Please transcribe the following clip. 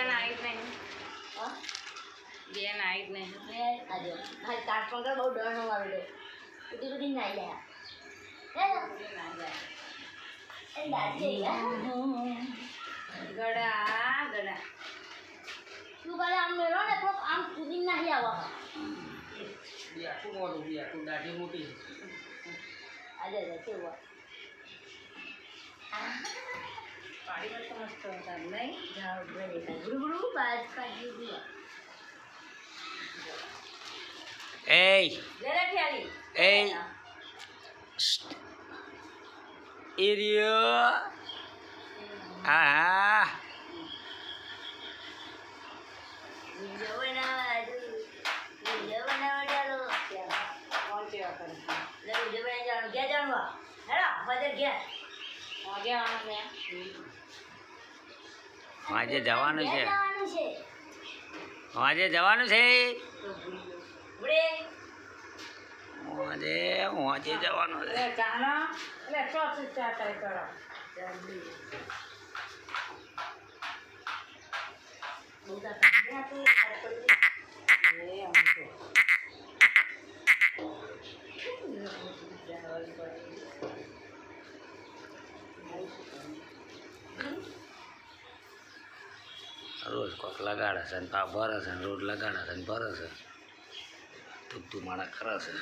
બેન આવી જ નહીં હા બેન આવી જ નહીં આજે મારી કાચમાં તો બહુ ડર નો આવેલો ગયા હે એ દાદી ગળા ગળા શું કરે આમ મેળો ને થોડોક આમ કૂદી નાહી આવા આખું મોટું બી આખું દાઢી મોટી આજે કેવું મસ્ત હતા નહીં જાઓ બરે ગુરુ ગુરુ બાજ કાઢી દિયા એ લે રે ખ્યાલી એરિયો. હા વિડિયો બનાવવા આજે જવાનું છે. આજે જવાનું છે. આજે આજે જવાનું છે. રોજ કોક લગાડે છે ને પા ભરે છે ને રોજ લગાડે છે ને ભરે છે તું તું માણા કરે છે